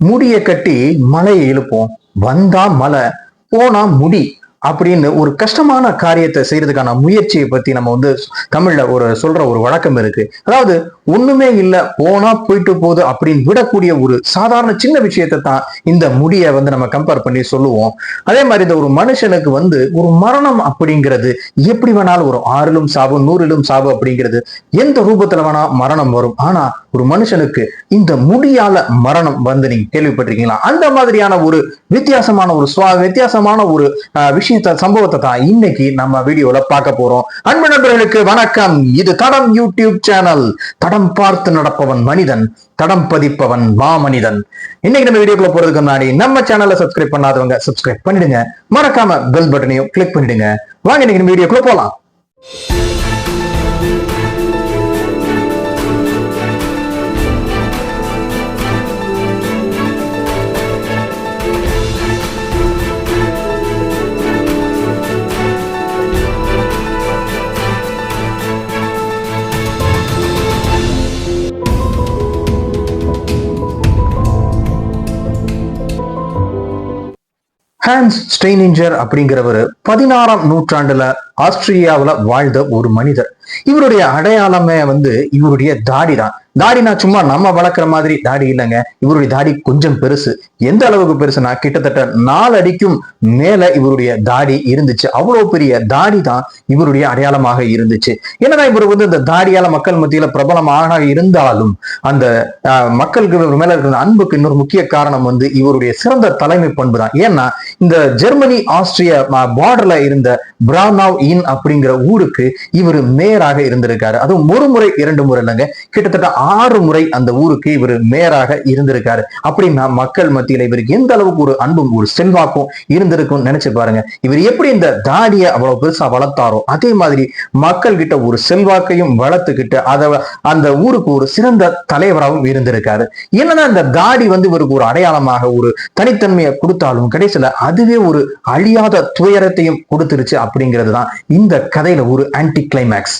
முடிய கட்டி மலையை இழுப்போம். வந்தா மலை போனா முடி அப்படின்னு ஒரு கஷ்டமான காரியத்தை செய்யறதுக்கான முயற்சியை பத்தி நம்ம வந்து தமிழ்ல ஒரு சொல்ற ஒரு வழக்கம் இருக்கு. அதாவது ஒண்ணுமே இல்ல போனா போயிட்டு போகுது அப்படின்னு விடக்கூடிய ஒரு சாதாரண சின்ன விஷயத்தை தான் இந்த முடியை வந்து நம்ம கம்பேர் பண்ணி சொல்லுவோம். அதே மாதிரி இந்த ஒரு மனுஷனுக்கு வந்து ஒரு மரணம் அப்படிங்கிறது எப்படி வேணாலும் ஒரு ஆறிலும் சாவு நூறிலும் சாவு அப்படிங்கிறது எந்த ரூபத்துல வேணா மரணம் வரும். ஆனா ஒரு மனுஷனுக்கு இந்த முடியால மரணம் வந்து நீங்க கேள்விப்பட்டிருக்கீங்களா? அந்த மாதிரியான ஒரு வித்தியாசமான ஒரு சுவா வித்தியாசமான ஒரு விஷயத்த சம்பவத்தை தான் இன்னைக்கு நம்ம வீடியோல பார்க்க போறோம். அன்பு நண்பர்களுக்கு வணக்கம். இது தடம் யூடியூப் சேனல். தடம் பார்த்து நடப்பவன் மனிதன் தடம் பதிப்பவன் மாமனிதன். இன்னைக்கு நம்ம வீடியோக்குள்ள போறதுக்கு முன்னாடி நம்ம சேனலை சப்ஸ்கிரைப் பண்ணாதவங்க சப்ஸ்கிரைப் பண்ணிடுங்க. மறக்காம பெல் பட்டனையும் கிளிக் பண்ணிடுங்க. வாங்க இன்னைக்கு நம்ம வீடியோக்குள்ள போலாம். ஹேன்ஸ் ஸ்டெய்னிஞ்சர் அப்படிங்கிறவர் பதினாறாம் நூற்றாண்டுல ஆஸ்திரேலியாவில் வாழ்ந்த ஒரு மனிதர். இவருடைய அடையாளமே வந்து இவருடைய தாடி தான். தாடினா சும்மா நம்ம வளர்க்குற மாதிரி தாடி இல்லைங்க. இவருடைய தாடி கொஞ்சம் பெருசு. எந்த அளவுக்கு பெருசுனா கிட்டத்தட்ட நாலு அடிக்கும் மேல இவருடைய தாடி இருந்துச்சு. அவ்வளவு பெரிய தாடி தான் இவருடைய அடையாளமாக இருந்துச்சு. என்னதான் இவர் வந்து இந்த தாடியால மக்கள் மத்தியில பிரபலமாக இருந்தாலும் அந்த மக்களுக்கு இவர் மேல இருக்கிற அன்புக்கு இன்னொரு முக்கிய காரணம் வந்து இவருடைய சிறந்த தலைமை பண்பு தான் ஏன்னா இந்த ஜெர்மனி ஆஸ்திரியா பார்டர்ல இருந்த பிரானாவ் இன் அப்படிங்கிற ஊருக்கு இவர் மேயராக இருந்திருக்காரு. அதுவும் ஒரு முறை இரண்டு முறை இல்லைங்க. கிட்டத்தட்ட ஆறு முறை அந்த ஊருக்கு இவர் மேயராக இருந்திருக்காரு. அப்படின்னா மக்கள் மத்தியில் இவருக்கு எந்த அளவுக்கு ஒரு அன்பும் ஒரு செல்வாக்கும் இருந்திருக்கும் நினைச்சு பாருங்க. இவர் எப்படி இந்த தாடியை அவ்வளவு பெருசா வளர்த்தாரோ அதே மாதிரி மக்கள் கிட்ட ஒரு செல்வாக்கையும் வளர்த்துக்கிட்டு அதை அந்த ஊருக்கு ஒரு சிறந்த தலைவராகவும் இருந்திருக்காரு. என்னன்னா இந்த தாடி வந்து இவருக்கு ஒரு அடையாளமாக ஒரு தனித்தன்மையை கொடுத்தாலும் கடைசியில அதுவே ஒரு அழியாத துயரத்தையும் கொடுத்துருச்சு அப்படிங்கிறது தான் இந்த கதையில ஒரு ஆன்டி கிளைமேக்ஸ்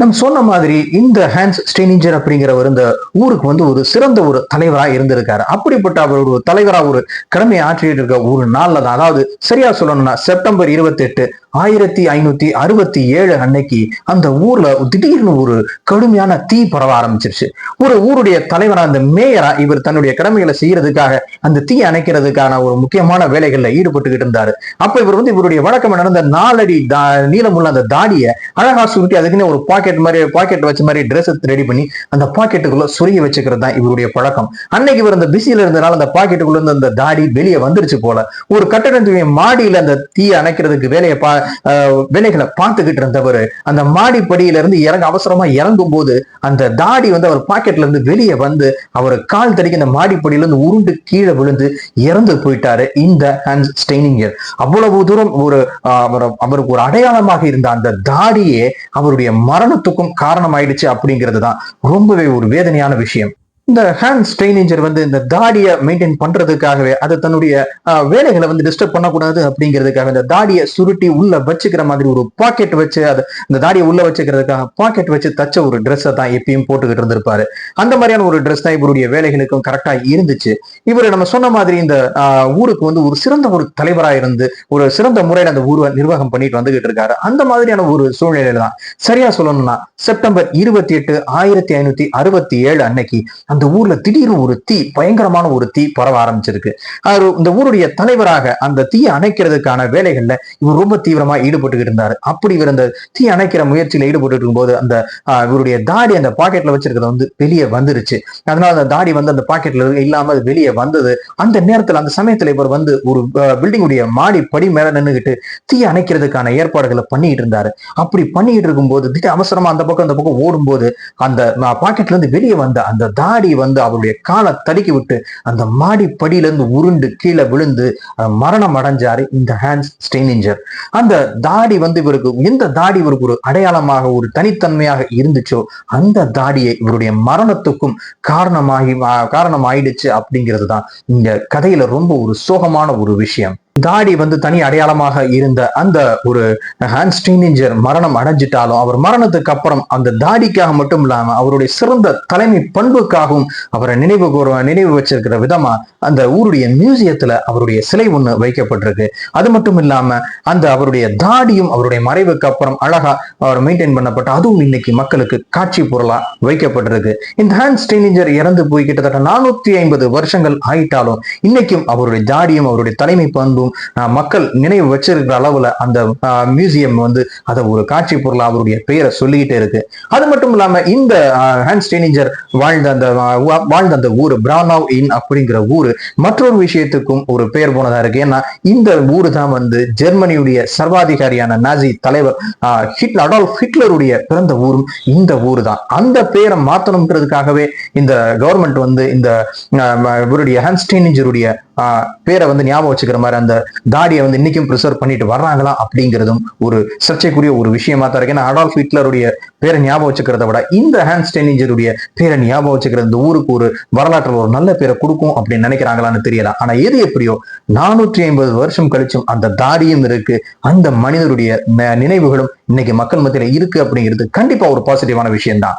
நம்ம சொன்ன மாதிரி இந்த ஹேன்ஸ் ஸ்டெய்னிஞ்சர் அப்படிங்கிறவர் இந்த ஊருக்கு வந்து ஒரு சிறந்த ஒரு தலைவரா இருந்திருக்காரு. அப்படிப்பட்ட அவர் ஒரு தலைவரா ஒரு கடமையை ஆற்றிட்டு இருக்க ஒரு நாள்ல தான். அதாவது சரியா சொல்லணும்னா செப்டம்பர் இருபத்தி எட்டு ஆயிரத்தி ஐநூத்தி அறுபத்தி ஏழு அன்னைக்கு அந்த ஊர்ல திடீர்னு ஒரு கடுமையான தீ பரவ ஆரம்பிச்சிருச்சு. ஒரு ஊருடைய தலைவரா அந்த மேயரா இவர் தன்னுடைய கடமைகளை செய்யறதுக்காக அந்த தீ அணைக்கிறதுக்கான ஒரு முக்கியமான வேலைகள்ல ஈடுபட்டுக்கிட்டு இருந்தாரு. அப்ப இவர் வந்து இவருடைய வழக்கம் நடந்த நாலடி தா- நீளமுள்ள அந்த தாடியை அழகா சுருட்டி அதுக்குன்னு ஒரு பாக்கெட் மாதிரி பாக்கெட் வச்ச மாதிரி ட்ரெஸ் ரெடி பண்ணி அந்த பாக்கெட்டுக்குள்ள சுருகி வச்சுக்கிறது தான் இவருடைய பழக்கம். அன்னைக்கு இவர் அந்த பிஸியில இருந்தனால அந்த பாக்கெட்டுக்குள்ள இருந்து அந்த தாடி வெளியே வந்துருச்சு போல. ஒரு கட்டடத்துடைய மாடியில அந்த தீ அணைக்கிறதுக்கு வேலையை பா வேலைகளை பார்த்துக்கிட்டு இருந்தவர். அந்த மாடிப்படியில இருந்து இறங்க அவசரமா இறங்கும் போது அந்த தாடி வந்து அவர் பாக்கெட்ல இருந்து வெளியே வந்து அவர் கால் தடிக்கு அந்த மாடிப்படியில இருந்து உருண்டு கீழே விழுந்து இறந்து போயிட்டாரு. இந்த ஹேண்ட் ஸ்டெய்னிங்கர் அவ்வளவு தூரம் ஒரு அவருக்கு ஒரு அடையாளமாக இருந்த அந்த தாடியே அவருடைய மரணத்துக்கும் காரணமாயிடுச்சு அப்படிங்கிறது தான் ரொம்பவே ஒரு வேதனையான விஷயம். இந்த ஹேண்ட் ஸ்ட்ரெயினேஜர் வந்து இந்த தாடியை மெயின்டைன் பண்றதுக்காகவே அது தன்னுடைய வேலைகளை வந்து டிஸ்டர்ப் பண்ணக்கூடாது அப்படிங்கிறதுக்காக இந்த தாடியை சுருட்டி உள்ள வச்சுக்கிற மாதிரி ஒரு பாக்கெட் வச்சு அது இந்த தாடியை உள்ள வச்சுக்கிறதுக்காக பாக்கெட் வச்சு தச்ச ஒரு ட்ரெஸ்ஸை தான் எப்பயும் போட்டுக்கிட்டு இருந்திருப்பாரு. அந்த மாதிரியான ஒரு ட்ரெஸ் தான் இவருடைய வேலைகளுக்கும் கரெக்டா இருந்துச்சு. இவர் நம்ம சொன்ன மாதிரி இந்த ஆஹ், ஊருக்கு வந்து ஒரு சிறந்த ஒரு தலைவரா இருந்து ஒரு சிறந்த முறையில் அந்த ஊரை நிர்வாகம் பண்ணிட்டு வந்துகிட்டு இருக்காரு. அந்த மாதிரியான ஒரு சூழ்நிலையில தான். சரியா சொல்லணும்னா செப்டம்பர் இருபத்தி எட்டு ஆயிரத்தி ஐநூத்தி அறுபத்தி ஏழு அன்னைக்கு அந்த ஊர்ல திடீர்னு ஒரு தீ பயங்கரமான ஒரு தீ பரவ ஆரம்பிச்சிருக்கு. அவர் இந்த ஊருடைய தலைவராக அந்த தீயை அணைக்கிறதுக்கான வேலைகள்ல இவர் ரொம்ப தீவிரமா ஈடுபட்டுக்கிட்டு இருந்தாரு. அப்படி இவர் அந்த தீ அணைக்கிற முயற்சியில ஈடுபட்டு இருக்கும்போது அந்த இவருடைய தாடி அந்த பாக்கெட்ல வச்சிருக்கிறது வந்து வெளியே வந்துருச்சு. அதனால அந்த தாடி வந்து அந்த பாக்கெட்ல இல்லாம அது வெளியே வந்தது. அந்த நேரத்துல அந்த சமயத்துல இவர் வந்து ஒரு பில்டிங் உடைய மாடி படி மேல நின்றுகிட்டு தீ அணைக்கிறதுக்கான ஏற்பாடுகளை பண்ணிட்டு இருந்தாரு. அப்படி பண்ணிட்டு இருக்கும்போது திடீர் அவசரமா அந்த பக்கம் அந்த பக்கம் ஓடும்போது அந்த பாக்கெட்ல இருந்து வெளியே வந்த அந்த தாடி மாடி வந்து அவருடைய காலை தடுக்கி விட்டு அந்த மாடி படியிலிருந்து உருண்டு கீழே விழுந்து மரணம் அடைஞ்சாரு. இந்த ஹேன்ஸ் ஸ்டெய்னிஞ்சர் அந்த தாடி வந்து இவருக்கு எந்த தாடி இவருக்கு ஒரு அடையாளமாக ஒரு தனித்தன்மையாக இருந்துச்சோ அந்த தாடியை இவருடைய மரணத்துக்கும் காரணமாகி காரணம் ஆயிடுச்சு அப்படிங்கிறது தான் இந்த கதையில ரொம்ப ஒரு சோகமான ஒரு விஷயம். தாடி வந்து தனி அடையாளமாக இருந்த அந்த ஒரு ஹான்ஸ் டீனேஜர் மரணம் அடைஞ்சிட்டாலும் அவர் மரணத்துக்கு அப்புறம் அந்த தாடிக்காக மட்டும் இல்லாம அவருடைய சிறந்த தலைமை பண்புக்காகவும் அவரை நினைவு கூற நினைவு வச்சிருக்கிற விதமா அந்த ஊருடைய மியூசியத்துல அவருடைய சிலை ஒண்ணு வைக்கப்பட்டிருக்கு. அது மட்டும் இல்லாம அந்த அவருடைய தாடியும் அவருடைய மறைவுக்கு அப்புறம் அழகா அவர் மெயின்டைன் பண்ணப்பட்ட அதுவும் இன்னைக்கு மக்களுக்கு காட்சி பொருளா வைக்கப்பட்டிருக்கு. இந்த ஹான்ஸ் டீனேஜர் இறந்து போய் கிட்டத்தட்ட நானூத்தி ஐம்பது வருஷங்கள் ஆயிட்டாலும் இன்னைக்கும் அவருடைய தாடியும் அவருடைய தலைமை பண்பும் மக்கள் நினைவு வச்சிருக்கிற அளவுல அந்த மியூசியம் வந்து அதை ஒரு காட்சி பொருளா அவருடைய பெயரை சொல்லிக்கிட்டே இருக்கு. அது மட்டும் இல்லாம இந்த ஹான்ஸ் டீனேஜர் வாழ்ந்த அந்த வாழ்ந்த அந்த ஊர் பிரானாவ் இன் அப்படிங்கிற ஊரு மற்றொரு விஷயத்துக்கும் ஒரு பெயர் போனதா இருக்கு. ஏன்னா இந்த ஊர் தான் வந்து ஜெர்மனியுடைய சர்வாதிகாரியான நாசி தலைவர் ஆஹ், ஹிட்லர் அடால்ஃப் ஹிட்லருடைய பிறந்த ஊரும் இந்த ஊர் தான். அந்த பெயரை மாத்தணும்ன்றதுக்காகவே இந்த கவர்மெண்ட் வந்து இந்த இவருடைய ஹான்ஸ் டீனேஜருடைய பேரை வந்து ஞாபகம் வச்சுக்கிற மாதிரி அந்த தாடியை வந்து இன்னைக்கும் ப்ரிசர்வ் பண்ணிட்டு வர்றாங்களா அப்படிங்கிறதும் ஒரு சர்ச்சைக்குரிய ஒரு விஷயமா தான் இருக்கு. ஏன்னா அடால்ஃப் ஹிட்லருடைய பேரை ஞாபகம் வச்சுக்கிறத விட இந்த ஹேண்ட் டெனிஞ்சருடைய பேரை ஞாபகம் வச்சுக்கிறது இந்த ஊருக்கு ஒரு வரலாற்றில் ஒரு நல்ல பேரை கொடுக்கும் அப்படின்னு நினைக்கிறாங்களான்னு தெரியல. ஆனா எது எப்படியோ நானூற்றி ஐம்பது வருஷம் கழிச்சும் அந்த தாடியும் இருக்கு அந்த மனிதருடைய நினைவுகளும் இன்னைக்கு மக்கள் மத்தியில இருக்கு அப்படிங்கிறது கண்டிப்பா ஒரு பாசிட்டிவான விஷயம்தான்.